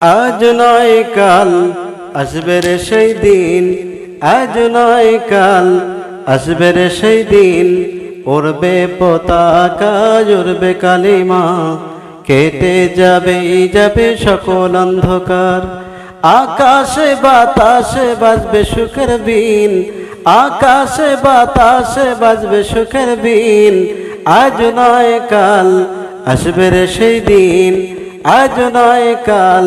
আজ নয় কাল আসবে রে সেই দিন, আজ নয় কাল আসবে রে সেই দিন। উড়বে পতাকা, উড়বে কালিমা, কেটে যাবে যাবে সকল অন্ধকার। আকাশে বাতাসে বাজবে সুখের বিন আকাশে বাতাসে বাজবে সুখের বিন আজ নয় কাল আসবে রে সেই দিন আজ নয় কাল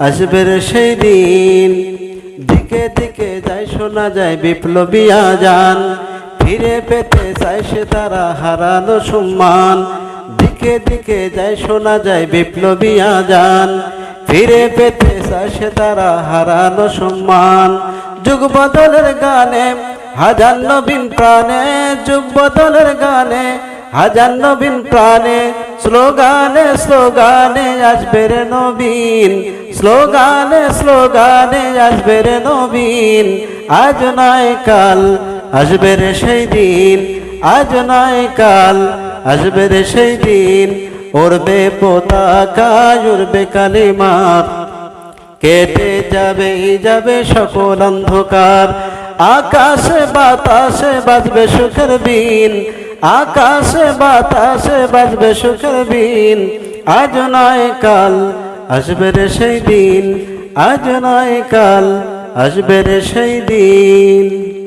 আসবে সেই দিন। দিকে দিকে যাই শোনা যায় বিপ্লবী আজান। ফিরে পেতে চায় সে তারা হারানো সম্মান। দিকে দিকে যাই শোনা যায় বিপ্লবী আজান। ফিরে পেতে চায় সে তারা হারানো সম্মান। যুগ বদলের গানে হাজার নবীন প্রাণে, যুগ বদলের গানে হাজার নবীন প্রাণে স্লোগানে স্লোগানে আসবে রে নবীন। স্লোগানে স্লোগানে আসবে রে নবীন। আজ নয় কাল, আসবে রে সেই দিন। আজ নয় কাল, আসবে রে সেই দিন। উড়বে পতাকা, উড়বে কালিমার কেটে যাবে যাবে সকল অন্ধকার। আকাশে বাতাসে বাজবে সুখের বিন আকাশে বাতাসে বাজবে সুখের বিন আজ নয় কাল, আসবে রে সেই দিন। আজ নয় কাল, আসবে রে সেই দিন।